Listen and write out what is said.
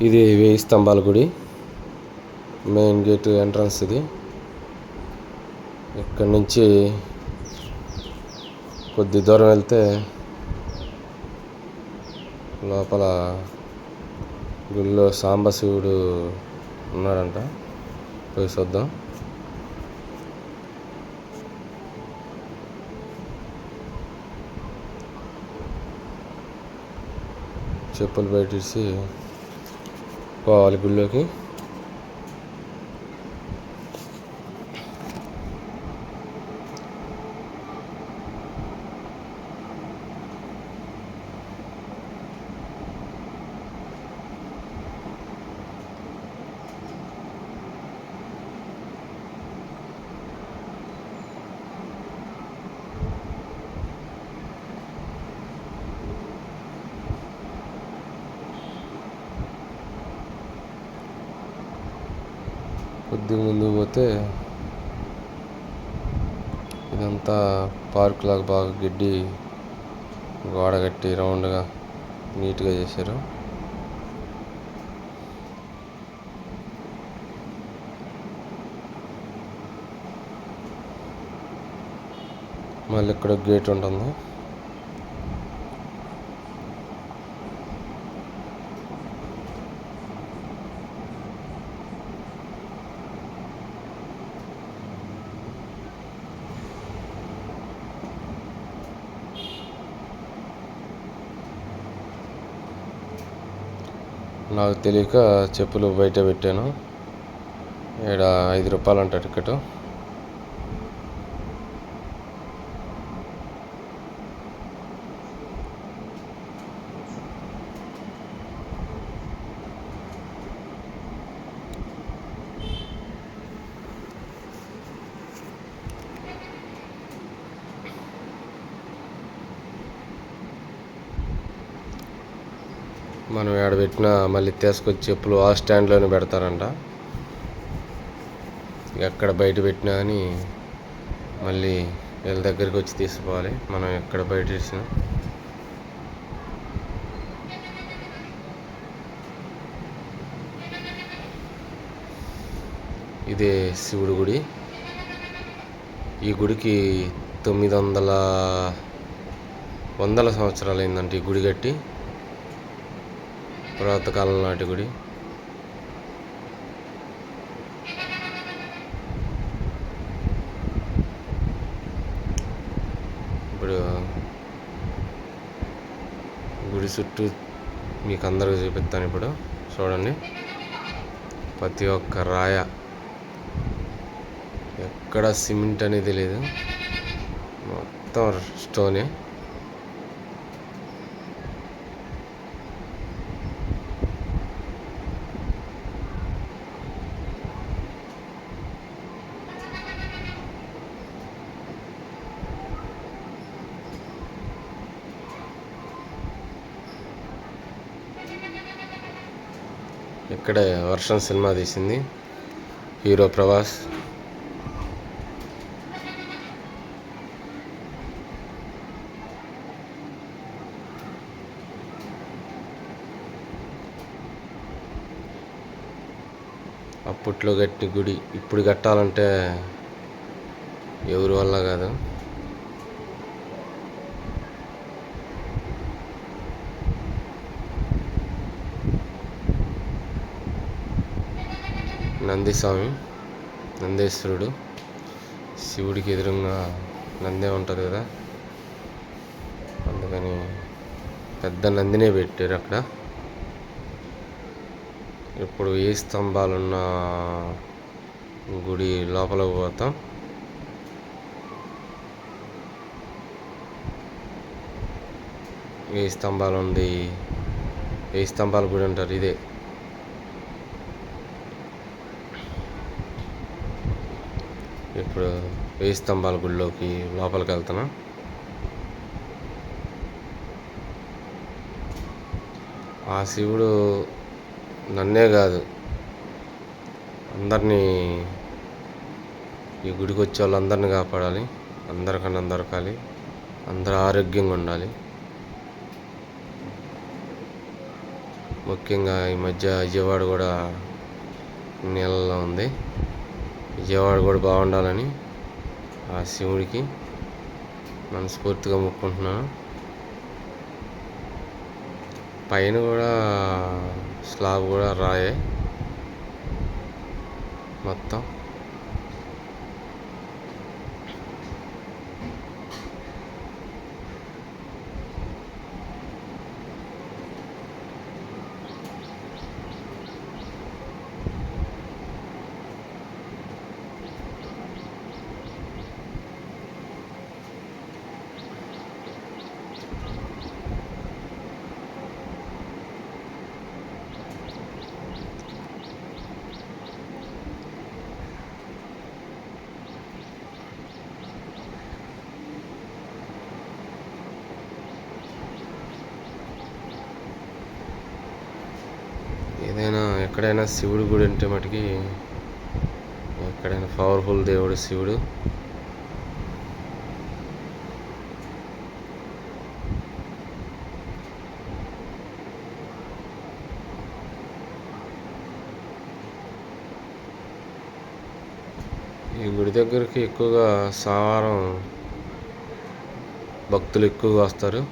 ఇది వేయి స్తంభాల గుడి. మెయిన్ గేట్ ఎంట్రన్స్ ఇది. ఇక్కడ నుంచి కొద్ది దూరం వెళ్తే లోపల గుడిలో సాంబశివుడు ఉన్నాడంట. పోయి చూద్దాం. చెప్పులు బయటేసి పోవాలి గుళ్ళోకి. కొద్దిగా ముందుకు పోతే ఇదంతా పార్క్ లాగా బాగా గడ్డి గోడ కట్టి రౌండ్గా నీట్గా చేశారు. మళ్ళీ ఇక్కడ గేట్ ఉంటుంది. నాకు తెలియక చెప్పులు బయట పెట్టాను. ఇక్కడ ఐదు రూపాయలు అంట టికెట్. మనం ఎక్కడ పెట్టినా మళ్ళీ తీసుకొచ్చి చెప్పులు ఆ స్టాండ్లోనే పెడతారంట. ఎక్కడ బయట పెట్టినా కానీ మళ్ళీ వీళ్ళ దగ్గరికి వచ్చి తీసుకోవాలి మనం ఎక్కడ బయట వేసినా. ఇదే శివుడి గుడి. ఈ గుడికి తొమ్మిది వందల వందల సంవత్సరాలు అయిందంటే ఈ గుడి కట్టి. పురాతకాలం నాటి గుడి. ఇప్పుడు గుడి చుట్టూ మీకు అందరికి చూపిస్తాను ఇప్పుడు. చూడండి. ప్రతి ఒక్క రాయ. ఎక్కడ సిమెంట్ అనేది లేదు. మొత్తం స్టోనే. ఇక్కడే వర్షం సినిమా తీసింది. హీరో ప్రభాస్. అప్పట్లో కట్టిన గుడి. ఇప్పుడు కట్టాలంటే ఎవరి వల్ల కాదు. నందిస్వామి నందేశ్వరుడు. శివుడికి ఎదురుగా నందే ఉంటుంది కదా. అందుకని పెద్ద నందినే పెట్టారు అక్కడ. ఇప్పుడు ఏ స్తంభాలున్న గుడి లోపలికి పోతాం. ఏ స్తంభాలు ఉంది ఏ స్తంభాల గుడి అంటారు? ఇదే. ఇప్పుడు వేయి స్తంభాల గుడిలోకి లోపలికి వెళ్తున్నాం. ఆ శివుడు నన్నే కాదు అందరినీ ఈ గుడికి వచ్చే వాళ్ళందరినీ కాపాడాలి అందరికన్నా దొరకాలి అందరూ ఆరోగ్యంగా ఉండాలి. ముఖ్యంగా ఈ మధ్య విజయవాడ కూడా నీళ్ళలో ఉంది. విజయవాడ కూడా బాగుండాలని ఆ శివుడికి మనస్ఫూర్తిగా మొక్కుంటున్నాను పైన కూడా స్లాబ్ కూడా రాయే మొత్తం. ఎక్కడైనా శివుడు గుడి అంటే మటుకి ఎక్కడైనా పవర్ఫుల్ దేవుడు శివుడు. ఈ గుడి దగ్గరికి ఎక్కువగా సావారం భక్తులు ఎక్కువగా వస్తారు.